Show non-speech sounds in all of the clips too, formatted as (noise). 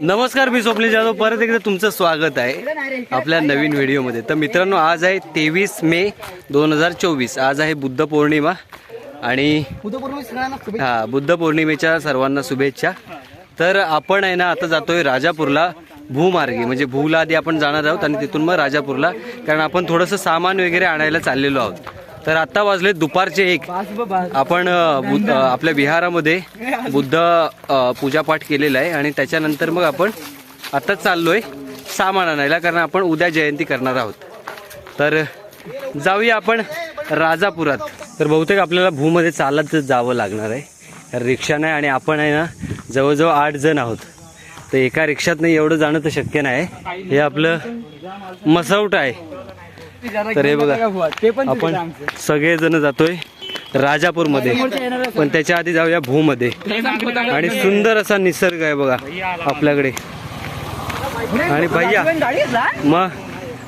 नमस्कार मी स्वप्नील जाधव. परत एकदा तुमचं स्वागत आहे आपल्या नवीन व्हिडिओमध्ये. तर मित्रांनो आज आहे तेवीस मे दोन हजार चोवीस. आज आहे बुद्ध पौर्णिमा आणि हा बुद्ध पौर्णिमेच्या सर्वांना शुभेच्छा. तर आपण आहे ना आता जातोय राजापूरला भूमार्गे. म्हणजे भूला आधी आपण जाणार आहोत आणि तिथून मग राजापूरला. कारण आपण थोडंसं सामान वगैरे आणायला चाललेलो आहोत. तर आता वाजले दुपारचे एक. आपण बुद्ध- आपल्या विहारामध्ये बुद्ध पूजापाठ केलेला आहे आणि त्याच्यानंतर मग आपण आता चाललोय सामान आणायला कारण आपण उद्या जयंती करणार आहोत. तर जाऊया आपण राजापुरात. तर बहुतेक आपल्याला भूमध्ये चालत जावं लागणार आहे. रिक्षा नाही आणि आपण आहे ना जवळजवळ आठ जण आहोत. तर एका रिक्षात नाही एवढं जाणं तर शक्य नाही. हे आपलं मसवट आहे. तर हे बघा आपण सगळेजण जातोय राजापूरमध्ये. पण त्याच्या आधी जाऊया भूमध्ये. आणि सुंदर असा निसर्ग आहे बघा आपल्याकडे. आणि भैया मग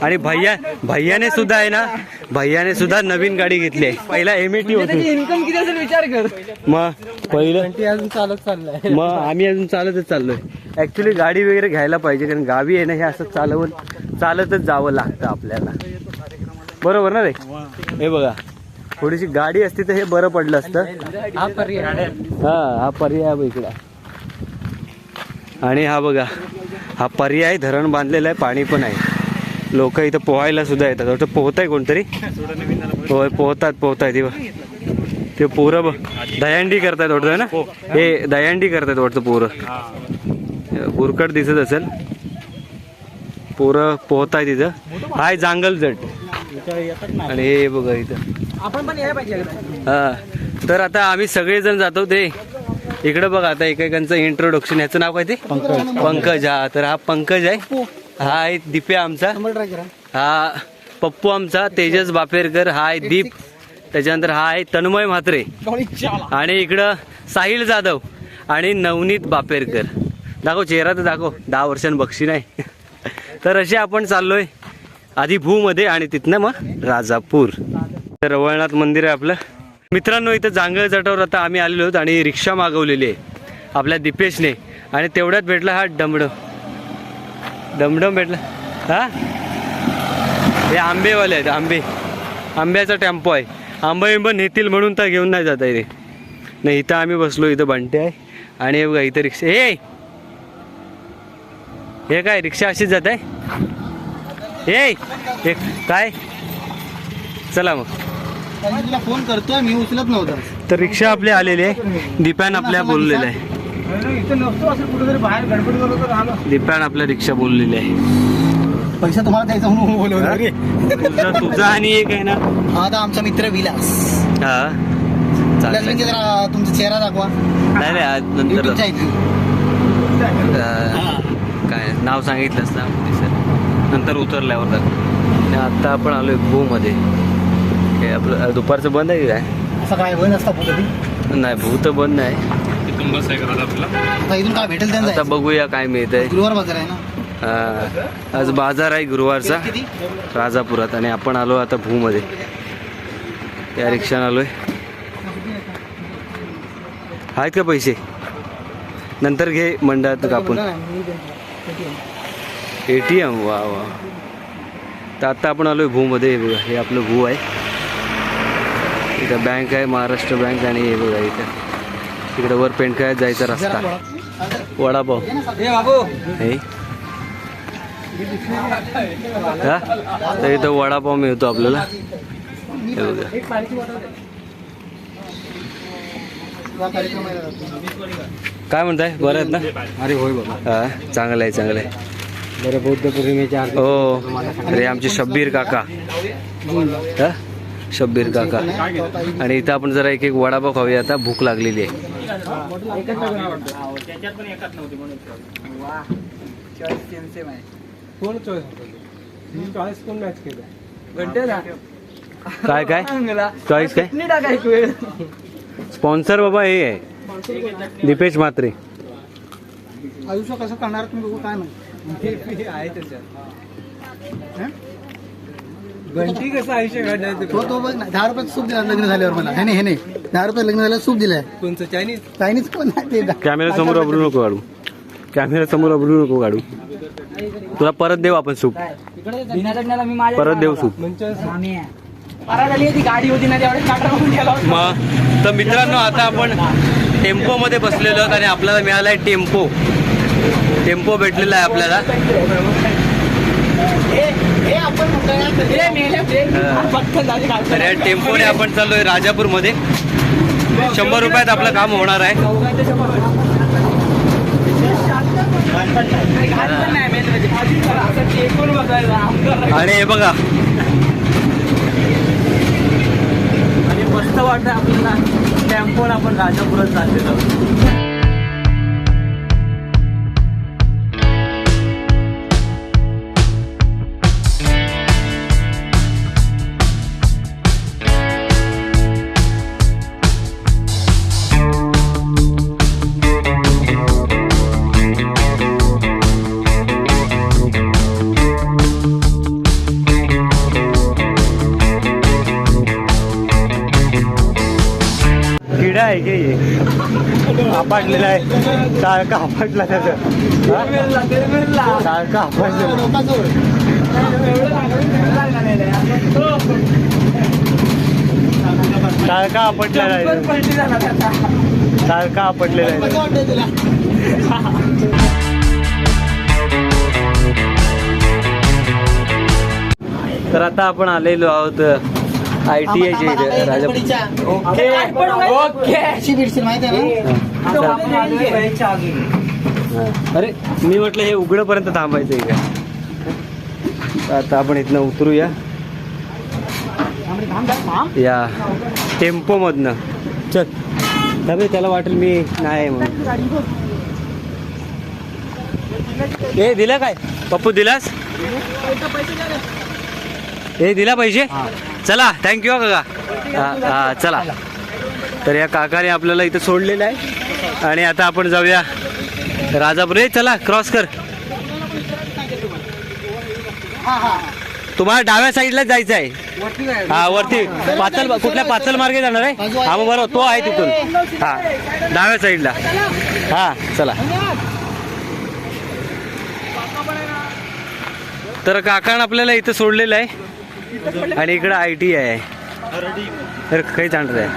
आणि भैया भैयाने सुद्धा आहे ना भैयाने सुद्धा नवीन गाडी घेतली आहे. पहिला एमएटी होती. इन्कम किती असेल विचार कर. मग पहिलं अजून चालत चाललाय. मग आम्ही अजून चालतच चाललोय. ऍक्च्युली गाडी वगैरे घ्यायला पाहिजे कारण गावी आहे ना हे असं चालवून चालतच जावं लागतं आपल्याला. बरोबर ना रे? हे बघा. थोडीशी गाडी असती तर हे बरं पडलं असतं. हा पर्याय. हा हा पर्याय इकडा. आणि हा बघा हा पर्याय धरण बांधलेला आहे पाणी पण आहे. लोक इथं पोहायला सुद्धा येतात. वाटतं पोहताय कोणतरी? होय पोहतात पोहताय ते बघ. ते पोरं बघ दयांडी करतायत वाटतं ना? हे दयांडी करतायत वाटतं पोरं. बुरकट दिसत असेल. पोरं पोहताय तिथं. हाय जांगल जट आणि हे बघा इथं. आपण पण यायला पाहिजे. हा. तर आता आम्ही सगळेजण जातो ते. इकडे बघा आता एकेकांचं इंट्रोडक्शन याचं नाव काय ते? पंकज. हा तर हा पंकज आहे. हा आहे दिप्या आमचा. नंबर ट्राय करा. हा पप्पू आमचा तेजस बापेरकर हा आहे दीप. त्याच्यानंतर हा आहे तन्मय म्हात्रे. आणि इकडं साहिल जाधव आणि नवनीत बापेरकर. दाखव चेहरा तर दाखव. दहा वर्षां बक्षी नाही तर असे आपण चाललोय. आधी भूमध्ये आणि तिथनं मग राजापूर. तर रवळनाथ मंदिर आहे आपलं. मित्रांनो इथं जांगळ जटावर आता आम्ही आलेलो आहोत आणि रिक्षा मागवलेली आहे आपल्या दिपेशने. आणि तेवढ्यात भेटला हा डमडम. डमडम भेटला. हा? हे आंबेवाले आहेत आंबे. आंब्याचा टेम्पो आहे. आंबा बिंब नेतील म्हणून तर घेऊन नाही जात आहे रे नाही इथं आम्ही बसलो इथं बंटे आहे. आणि हे बघा इथं रिक्षा हे हे काय रिक्षा अशीच जात आहे? हे काय? चला मग. तुला फोन करतोय मी उचलत नव्हता. तर रिक्षा आपली आलेली आहे. दीपान आपल्या बोललेलं आहे. इथं नसतो असं कुठेतरी बाहेर गणपती गेलो तर राहिलो. दीपान आपल्या रिक्षा बोललेली आहे. पैसा तुम्हाला द्यायचा म्हणून बोलवलं रे. तुझा तुझा आणि एक आहे ना? हा आता आमचा मित्र विलास. हा. विलास चालेल म्हणजे जरा तुमचा चेहरा दाखवा. नाही नाही आज नंतर युट्यूबच्या इथे अं, काय नाव सांगितलंस ना? नंतर उतरल्यावर आणि आत्ता आपण आलोय भूमध्ये. हे आपलं दुपारचं बंद आहे की काय? असं काय होय नसता कधी? नाही भू तर बंद नाही. आता इथून काय भेटेल त्यांना आता बघूया काय मिळतंय. गुरुवार बाजार आहे ना? हा. आज बाजार आहे गुरुवारचा. किती? राजापुरात. आणि आपण आलो आता भूमध्ये. या रिक्षाने आलोय. आहेत का पैसे? नंतर घे मंडळात कापून. ए टी एम वा वा तर आता आपण आलोय भूमध्ये हे बघा हे आपलं भू आहे. इथं बँक आहे महाराष्ट्र बँक आणि हे बघा इथं. तिकडे वर पेंटकाळ्यात जायचा रस्ता. वडापाव. हे? हा? तर इथं वडापाव मिळतो आपल्याला. हे बघा. काय म्हणताय? बरं आहेत ना? अरे होय बाबा. हा चांगलं आहे चांगलं आहे. बरं बौद्ध पौर्णिमेच्या हो अरे आमचे शब्बीर काका. हा? शब्बीर काका. आणि इथं आपण जरा एक एक वडापाव खाऊया. आता भूक लागलेली आहे. काय काय? चॉईस काय? स्पॉन्सर बाबा हे आहे. दीपेश म्हात्रे. आयुष्य कसं करणार तुम्ही बघू काय माहिती. आहे घंटी कसं आयुष्य तो तो बघ ना दहा रुपयात सूप दिला लग्न झाल्यावर मला. हे नाही हे नाही. दहा रुपये लग्न झाल्यावर सूप दिलाय. कोणचं? चायनीज? चायनीज कोण नाही ते. कॅमेरा समोर वापरू नको काढू. कॅमेरा समोर अबरू नको काढू. तुला परत देऊ आपण सूप. परत देऊ सूप. गाडी होती ना त्यावेळेस काटा मारून गेला होता. मग तर मित्रांनो आता आपण टेम्पो मध्ये बसलेलो आहोत आणि आपल्याला मिळालाय टेम्पो. टेम्पो भेटलेला आहे आपल्याला. तर या टेम्पोने आपण चाललोय राजापूरमध्ये शंभर रुपयात आपलं काम होणार आहे. आणि हे बघा. आणि मस्त वाटतं आपल्याला टेम्पोन आपण राजापुरात चाललेलो. पाडलेला आहे. सारखा आपटला त्याचं? हा? सारखा आपटलेला सारखा आपटलेला आहे सारखा आपटलेला आहे? तर आता आपण आलेलो आहोत आय टी आयच्या इथे राजापूर. ओके. ओके. अशी भेटशील माहिती आहे ना? हा. अरे मी म्हटलं हे उघडपर्यंत थांबायचं आहे का? आता आपण इथनं उतरूया. या. टेम्पो मधनं चल. त्यामुळे त्याला वाटेल मी नाही आहे म्हणून. ए दिलं काय? पप्पू दिलास? ए दिला पैसे? चला थँक्यू काका. हां चला. तर या काकाने आपल्याला इथं सोडलेलं आहे. आणि आता आपण जाऊया राजापूर. चला क्रॉस कर. तुम्हाला डाव्या साईडला जायचं आहे. हा वरती. पाचल कुठल्या पाचल मार्गे जाणार आहे? हा मग बरोबर तो आहे तिथून. हा डाव्या साईडला हा चला. तर काकानं आपल्याला इथं सोडलेलं आहे. आणि इकडं आय टी आहे. तर काही जाणार आहे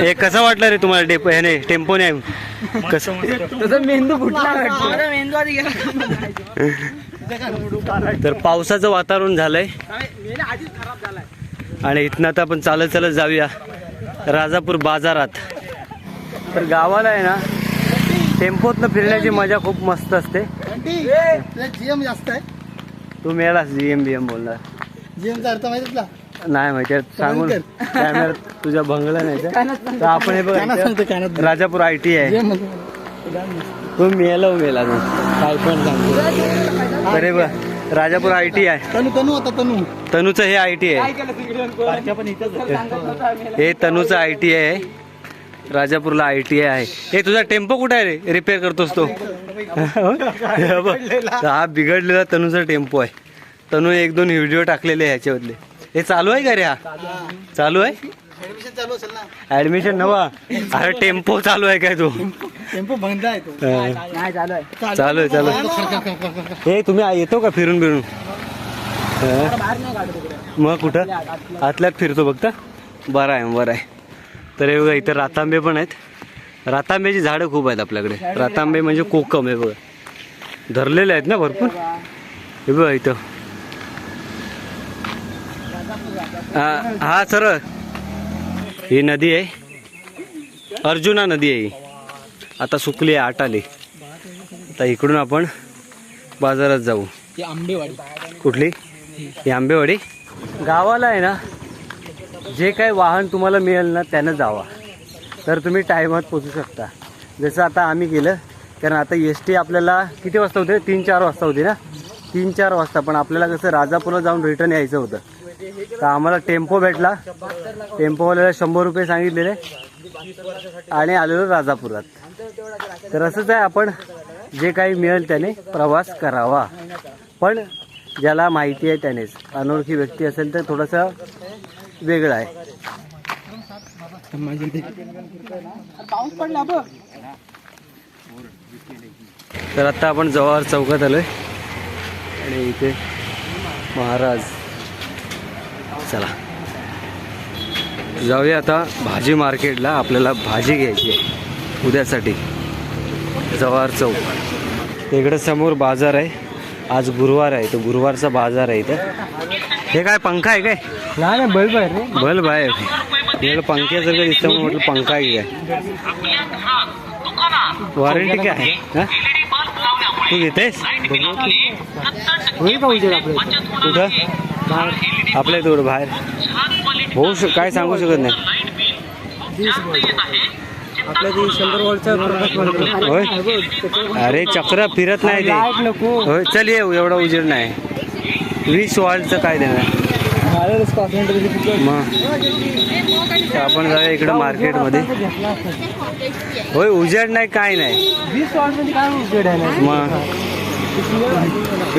हे कसं वाटलं रे तुम्हाला डेप ह्याने टेम्पोने कसं? तसं मेंदू फुटला मेंदू आधी गेला. तर पावसाचं वातावरण झालंय आधीच खराब झालाय. आणि इथनं आता आपण चालत चालत जाऊया. राजापूर बाजारात. तर गावाला आहे ना टेम्पोतनं फिरण्याची मजा खूप मस्त असते. जीएम जास्त आहे? तू मिळालास जी एम बी एम बोलणार जीएमचा अर्थ माहिती तुला? नाही माहिती आहे, सांगून. कर. कॅमेरा तुझ्या बंगला नाही का? तर आपण हे बघा. राजापूर आय टी आहे. जीएम तू मेला मेला तू. काय पण सांगतो. अरे बा राजापूर आय टी आहे. तनू तनू होता तनू. तनूचं हे आय टी आहे. काय केलं तिकडे? पण इथंच हे तनूचं आय टी आहे. राजापूरला आय टी आहे. हे तुझा टेम्पो कुठे आहे रे? रिपेअर करतोस तो. हे बघ, हा बिघडलेला तनूचा टेम्पो आहे. तनू एक दोन व्हिडिओ टाकलेले आहे ह्याच्यामधले. हे चालू आहे का रे हा? चालू आहे? ऍडमिशन चालू असेल ना? ऍडमिशन नवा. अरे टेम्पो चालू आहे काय तो? टेम्पो बंद आहे तो. हा. नाही चालू आहे. चालू. हे तुम्ही येतो का फिरून तिकडे. मग कुठं? आतल्यात फिरतो बघता बरं आहे बरं आहे. तर हे बघा इथं रातांबे पण आहेत. रातांब्याची झाडं खूप आहेत आपल्याकडे. रातांबे म्हणजे कोकम आहे बघा. धरलेले आहेत ना भरपूर? हे बघा इथं. हा सरळ. ही नदी आहे. अर्जुना नदी आहे ही. आता सुकली आहे आट आली. आता इकडून आपण बाजारात जाऊ. आंबेवाडी. कुठली? ही आंबेवाडी? गावाला आहे ना जे काही वाहन तुम्हाला मिळेल ना त्यानं जावा. तर तुम्ही टायमात पोचू शकता. जसं आता आम्ही केलं कारण आता एस टी आपल्याला किती वाजता होते? तीन चार वाजता होती ना? तीन चार वाजता पण आपल्याला कसं राजापूरला जाऊन रिटर्न यायचं होतं. तर आम्हाला टेम्पो भेटला. टेम्पोवाल्याला शंभर रुपये सांगितलेले. आणि आलेलो राजापुरात. तर असंच आहे आपण. जे काही मिळेल त्याने प्रवास करावा. पण ज्याला माहिती आहे त्यानेच. अनोळखी व्यक्ती असेल तर थोडंसं वेगळं आहे. तर आता आपण जवाहर चौकात आलोय. आणि इथे महाराज. चला. जाऊया आता भाजी मार्केटला. आपल्याला भाजी घ्यायची आहे उद्यासाठी. जवाहर चौक. तर इकडे समोर बाजार आहे. आज गुरुवार आहे. तो गुरुवारचा बाजार आहे इथं. हे काय पंखा आहे काय? नाही नाही बल्ब आहे रे. बल्ब आहे. इकडे पंख्यासारखं दिसतं म्हणून म्हटलं पंखा आहे काय वॉरंटी काय आहे? हा? तू घेतेस का उजेड आपल्या कुठं? आपल्या थोडं बाहेर. होऊ शक काय सांगू शकत नाही. आपल्या ते शंभर वॉलचा प्रोडक्ट होय? अरे चक्र फिरत नाही ते. होय चल ये एवढा उजेड नाही. वीस वॉल्टचं काय देणार? मग? आपण जाऊया इकडं मार्केटमध्ये. होय उजेड नाही काय नाही. म्हणजे मग?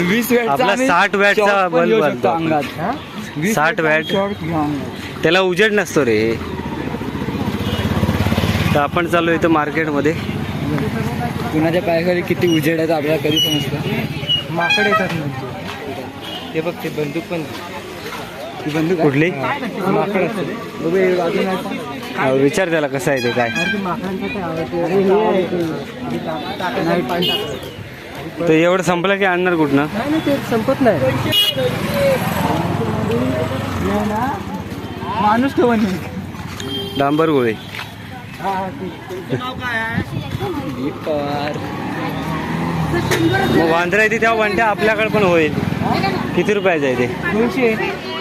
वीस आपला साठ वॅटचा बल्ब. साठ वॅट त्याला उजेड नसतो रे. तर आपण चालू इथं मार्केटमध्ये. कुणाच्या पायाखाली किती उजेड आहे आपल्याला कधी समजतं? माकडे येतात म्हणजे. ते बघ ते बंदूक पण कुठली? विचार त्याला कसं आहे ते काय. ते. तर एवढं संपलं की आणणार कुठनं? नाही नाही ते संपत नाही. हे माणूस डांबर गोळे. मग वांद्रा येते तेव्हा वांट्या आपल्याकडे पण होईल. किती रुपयाचं आहे ते? दोनशे.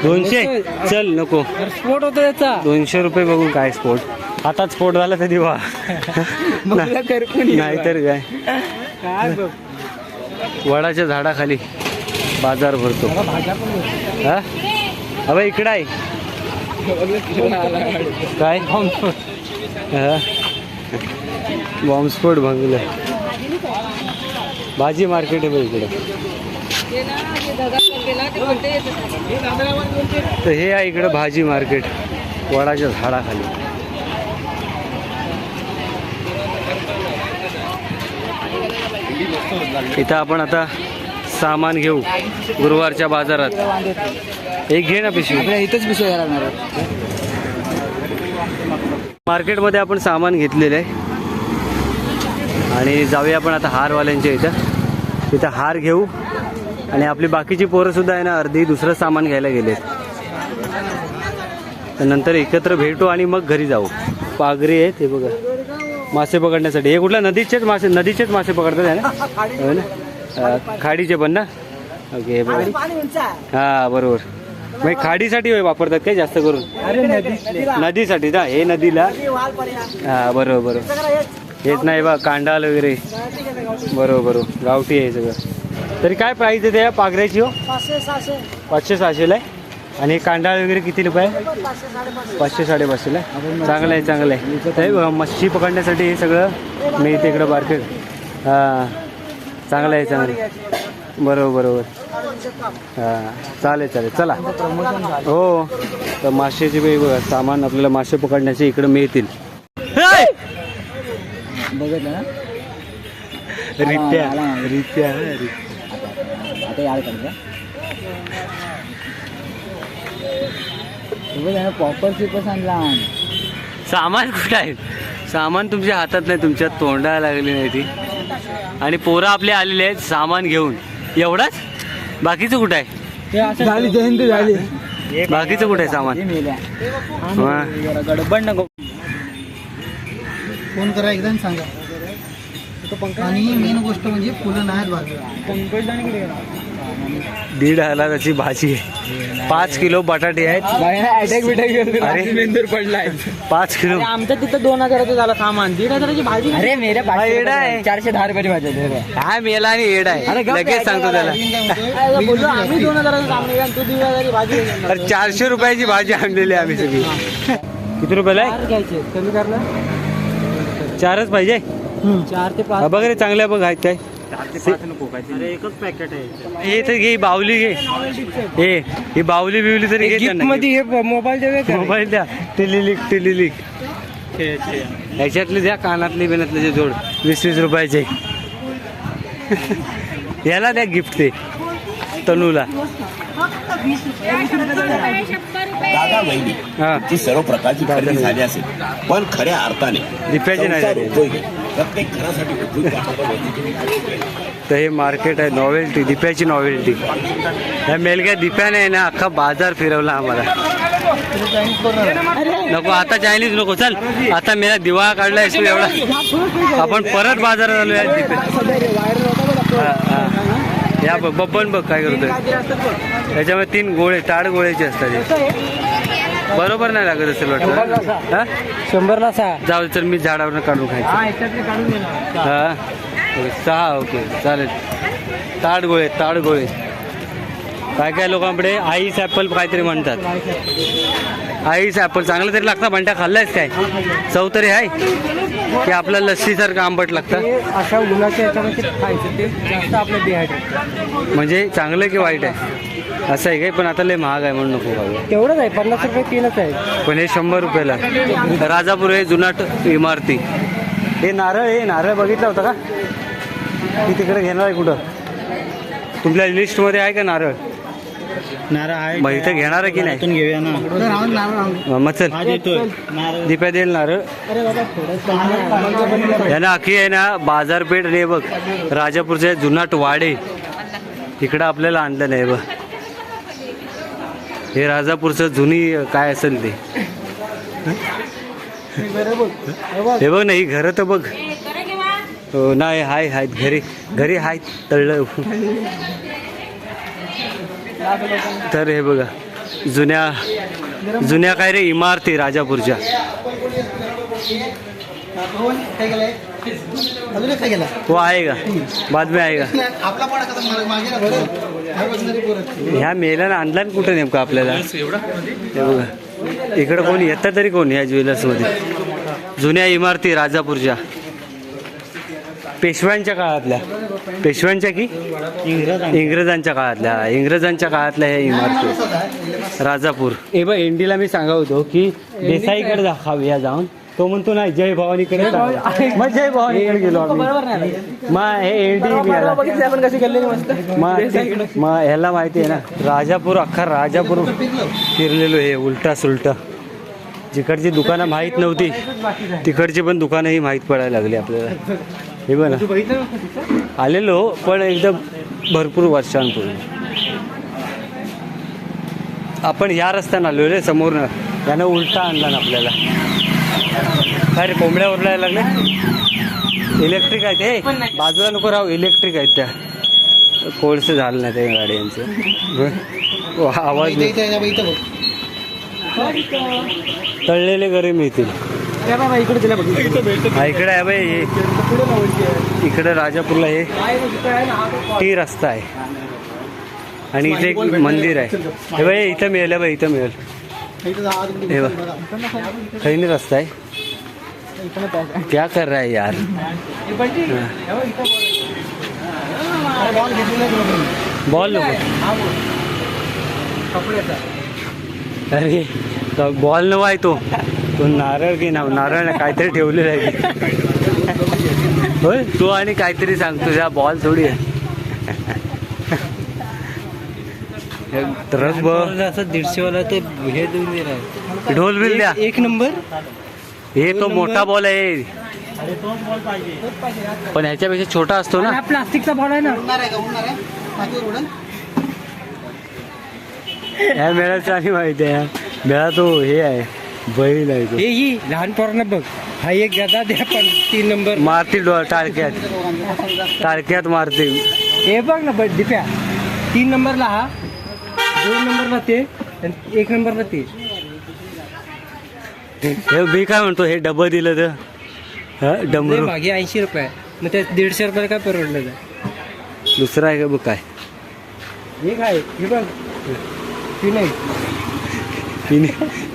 दोनशे? चल नको. स्फोट होतो त्याचा दोनशे रुपये बघू काय स्पोर्ट आता स्पोर्ट झाला तर दिवा नाहीतर काय? वडाच्या झाडाखाली बाजार भरतो. हा? अबे इकडं आहे. काय? बॉम्बस्फोट भांगलं. भाजी मार्केट आहे इकडं. तर हे आहे इकडं भाजी मार्केट वडाच्या झाडाखाली. इथं आपण आता सामान घेऊ गुरुवारच्या बाजारात. एक घे ना पिशवी. इथंच लागणार मार्केटमध्ये आपण सामान घेतलेलं आहे. आणि जाऊया आपण आता हारवाल्यांच्या इथं. तिथं हार घेऊ. आणि आपली बाकीची पोरं सुद्धा आहे ना अर्धी दुसरं सामान घ्यायला गेलेत. तर नंतर एकत्र भेटू आणि मग घरी जाऊ. पागरी आहेत हे बघा. मासे पकडण्यासाठी. हे कुठल्या नदीचेच मासे नदीचेच मासे पकडतात आहे ना? हो ना? खाडीचे पण ना? ओके बरोबर हा बरोबर. हे खाडीसाठी वापरतात काय जास्त करून? नदीसाठी ना? हे नदीला. हा बरोबर बरोबर. हेच नाही बा कांडाल वगैरे. बरोबर बरोबर गावठी आहे सगळं. तरी काय प्राईस आहे त्या पागऱ्याची हो? पाचशे सहाशेला आहे? आणि कांडाळ वगैरे किती रुपये? आहे? पाचशे साडेपाचशेला आहे? चांगलं आहे चांगलं आहे. ते मच्छी पकडण्यासाठी हे सगळं मिळते इकडं मार्केट हां चांगलं आहे चांगलं. बरोबर बरोबर. हां चालेल चालेल. चला. हो तर माशाचे बी बघा सामान आपल्याला मासे पकडण्याचे इकडे मिळतील. बघितलं ना? रित्या. रित्या आता यार करता आणला. सामान कुठं आहे? सामान तुमच्या हातात नाही तुमच्या तोंडाला लागली नाही ती. आणि पोरं आपले आलेले आहेत सामान घेऊन. एवढाच? बाकीचं कुठं आहे? झाली जयंती झाली. बाकीचं कुठं आहे सामान? गडबड नको. फोन करा एकदा आणि सांगा. आणि मेन गोष्ट म्हणजे फुलं नाहीत बाजूला. दीड हजाराची भाजी आहे. पाच किलो बटाटे आहेत. अटॅक बिटॅक अरे. मेंदूर पडलाय पाच किलो. आमच्या तिथं दोन हजाराचं झालं सामान. दीड हजाराची भाजी अरे मेरे हा, येडा आहे. चारशे दहा रुपयाची भाजी. हा मेला आणि येड आहे. लगेच सांगतो त्याला. आम्ही दोन हजाराचं सामान तू दीड हजाराची भाजी अरे चारशे रुपयाची भाजी आणलेली आहे आम्ही सगळी. किती रुपयाला घ्यायचे. कमी करणार? चारच पाहिजे? चार ते हा, पाच बघ रे चांगल्या बघ आहेत काय. एकच पॅकेट आहे हे तर घे बावली घे. हे ही बावली बिवली तरी घे. मध्ये हे मोबाईल मोबाईल द्या टिलिलिक टिलिलिक. ह्याच्यातली द्या कानातली बिनातली जे जोड. वीस वीस रुपयाचे. (laughs) याला द्या गिफ्ट ते. तनूला. दादा वहिनी हा. ची सर्व प्रकारची खरेदी झाली असेल पण खऱ्या अर्थाने प्रत्येक घरासाठी. तर हे मार्केट आहे नॉवेल्टी दिप्याची नॉवेल्टी ह्या मेलग्या दिप्याने आहे ना अख्खा बाजार फिरवला आम्हाला. नको आता चायनीज नको चल. आता मेला दिवा काढलाय तू एवढा. आपण परत बाजारात आलो या दिप्या हा, हा. या बघ बब्बन बघ काय करतोय. त्याच्यामध्ये तीन गोळे ताड गोळ्याचे असतात. बरोबर नाही लागत असेल वाटतं हा? शंभरला सहा जाऊ चल मी झाडावर काढून खायचं. हा हा? सहा ओके चालेल. ताड गोळे ताड गोळे. काय काय लोकांकडे आईस ॲपल काहीतरी म्हणतात. आईस ॲपल चांगलं तरी लागतं बंट्या खाल्लायस काय? चव तरी आहे? की आपल्या लस्सीसारखं आंबट लागतं? अशा उन्हाच्या याच्यामध्ये खायचं ते जास्त आपलं डिहायड्रेट म्हणजे चांगलं की वाईट आहे? असं आहे काय? पण आता लय महाग आहे म्हणून नको खाऊ. तेवढंच आहे पन्नास रुपये तीनच आहे. पण हे शंभर रुपयाला. राजापूर हे जुनाट इमारती. हे नारळ हे नारळ बघितला होता का? ती तिकडे घेणार आहे कुठं? तुमच्या लिस्टमध्ये आहे का नारळ? आहे मग इथं घेणार आहे की नाही? घेऊया ना. मग चल. येतोय. नारळ. दीपा देईल नारळ. यांना अख्खी आहे ना बाजारपेठ रे बघ. राजापूरचे जुनाट वाडे. इकडं आपल्याला आणलं नाही बघ. हे राजापूरचं जुनी काय असेल ते? हे बघ. ना ही घरं तर बघ. हो नाही हाय आहेत घरी घरी आहेत तळलं. (laughs) तर हे बघा जुन्या जुन्या काय रे इमारती राजापूरच्या? हो आहे का? बातमी आहे का? ह्या बसणारी मेल्यानं आणला ना कुठं नेमकं आपल्याला? हे बघा इकडं कोण येतं तरी कोण ह्या ज्वेलर्समध्ये? जुन्या इमारती राजापूरच्या. पेशव्यांच्या काळातल्या. पेशव्यांच्या की? इंग्रजांच्या काळातल्या. इंग्रजांच्या काळातल्या ह्या इमारती. राजापूर. हे बघ एंडीला मी सांगत होतो की देसाईकडे दाखावूया जाऊन. तो म्हणतो नाही जय भवानीकडे. मग जय भवानीकडे गेलो आम्ही. मग हे एंडी मस्त. मग ह्याला माहिती आहे ना राजापूर अख्खा राजापूर फिरलेलो हे उलटा सुलटा. जिकडची दुकानं माहीत नव्हती तिकडची पण दुकानंही माहीत पडायला लागली आपल्याला. हे बघ आलेलो पण एकदम भरपूर वर्षांपूर्वी. आपण ह्या रस्त्यानं आलो रे समोरनं. यानं उलटा आणला ना आपल्याला. काय रे कोंबड्या ओरडायला लागले इलेक्ट्रिक आहेत हे बाजूला नको राहू इलेक्ट्रिक आहेत त्या. कोळसं झालं नाही त्या गाड्यांचं. आवाज. तळलेले गरे मिळतील इकडे हा आहे बाई. इकडे राजापूरला हे टी रस्ता आहे. आणि इथे एक मंदिर आहे. हे बाई इथं मिळेल बाई इथं मिळेल. हे. काही नाही रस्ता आहे. क्या कर रहा है यार? बॉल नको. अरे बॉल नवा आहे तो. तो नारळ की नाव नारळ नाही, काहीतरी ठेवलेलं आहे. होय? तू आणि काहीतरी सांगतो या बॉल थोडी आहे. हे बघ. असं दीडशे वाला ते हे देऊन दिला ढोल बिल द्या. एक नंबर? हे तो मोठा बॉल आहे. पण ह्याच्यापेक्षा छोटा असतो ना. हा प्लास्टिकचा बॉल आहे ना. उडणार आहे का? उडणार आहे? मातीवर उडल ह्या मेळ्याचं आणि माहिती आहे. मेळा तो हे आहे. बैल आहे तो. हे ही लहान पोरांना बघ. हा एक गदा द्या पण तीन नंबर. मारती डो टाळक्यात टाळक्यात मारते हे बघ ना बघ दिप्या. तीन नंबरला हा दोन नंबरला ते आणि एक नंबरला ते. हे मी काय म्हणतो हे डबं दिलं तर. हा लय डमरू मागे ऐंशी रुपये. मग त्या दीडशे रुपयाला काय परवडलं जाय दुसरा आहे का बघ काय? हे काय हे बघ. ती नाही पिने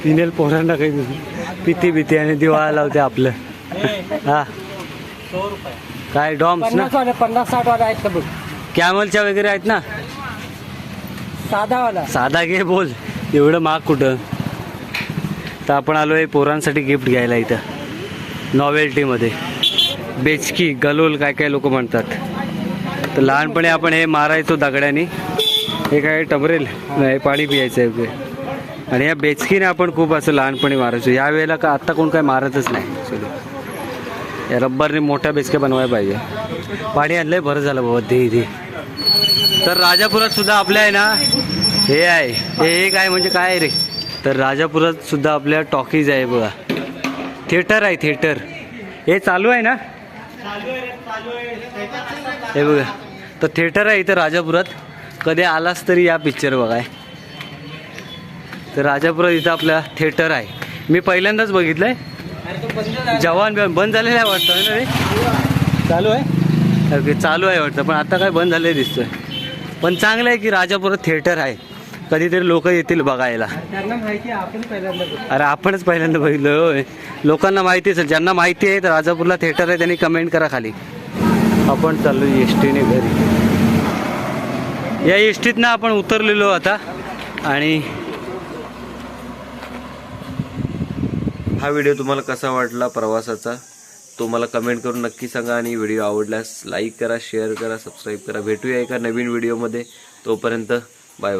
पिनेल पोरांना काही पिती पिती आणि दिवाळा लावते आपलं. हा. काय डॉम्स ना? पन्नास साठ वाला आहेत बघ? कॅमलच्या वगैरे आहेत ना? साधा वाला. साधा घे बोल. एवढं महाग कुठं? तर आपण आलोय पोरांसाठी गिफ्ट घ्यायला इथं. नॉवेल्टीमध्ये बेचकी गलोल काय काय लोक म्हणतात. तर लहानपणी आपण हे मारायचो दगड्याने हे काय टबरेल नाही पाणी पियायचं आहे. आणि या बेचकीने आपण खूप असं लहानपणी मारायचो. या वेळेला का आत्ता कोण काय मारतच नाही. या रब्बरने मोठ्या बेचक्या बनवायला पाहिजे. पाणी आणलंय बरं झालं बाबा दे दे. तर राजापुरात सुद्धा आपल्या आहे ना हे आहे. हे एक आहे म्हणजे काय आहे रे? तर राजापुरात सुद्धा आपल्या टॉकीज आहे बघा. थिएटर आहे थिएटर. हे चालू आहे ना? हे बघा. तर थिएटर आहे इथं राजापुरात. कधी आलास तरी या पिक्चर बघाय. तर राजापुरात इथं आपल्या थिएटर आहे. मी पहिल्यांदाच बघितलंय. जवान बिवान बंद झालेलं आहे वाटतं ना रे? चालू आहे? ओके चालू आहे वाटतं पण आता काय बंद झालं दिसतोय. पण चांगलं आहे की राजापुरात थिएटर आहे. कधीतरी लोक येतील बघायला. आहे. अरे आपणच पहिल्यांदा बघितलं होय. लोकांना माहिती असेल ज्यांना माहिती आहे तर राजापूरला थिएटर आहे त्यांनी कमेंट करा खाली. आपण चाललो एस टीने घरी. या एस टीतनं आपण उतरलेलो आता. आणि हा व्हिडिओ तुम्हाला कसा वाटला प्रवासाचा? तो मला कमेंट करून नक्की सांगा आणि व्हिडिओ आवडल्यास लाईक करा शेअर करा सबस्क्राईब करा. भेटूया एका नवीन व्हिडिओमध्ये तोपर्यंत बाय बाय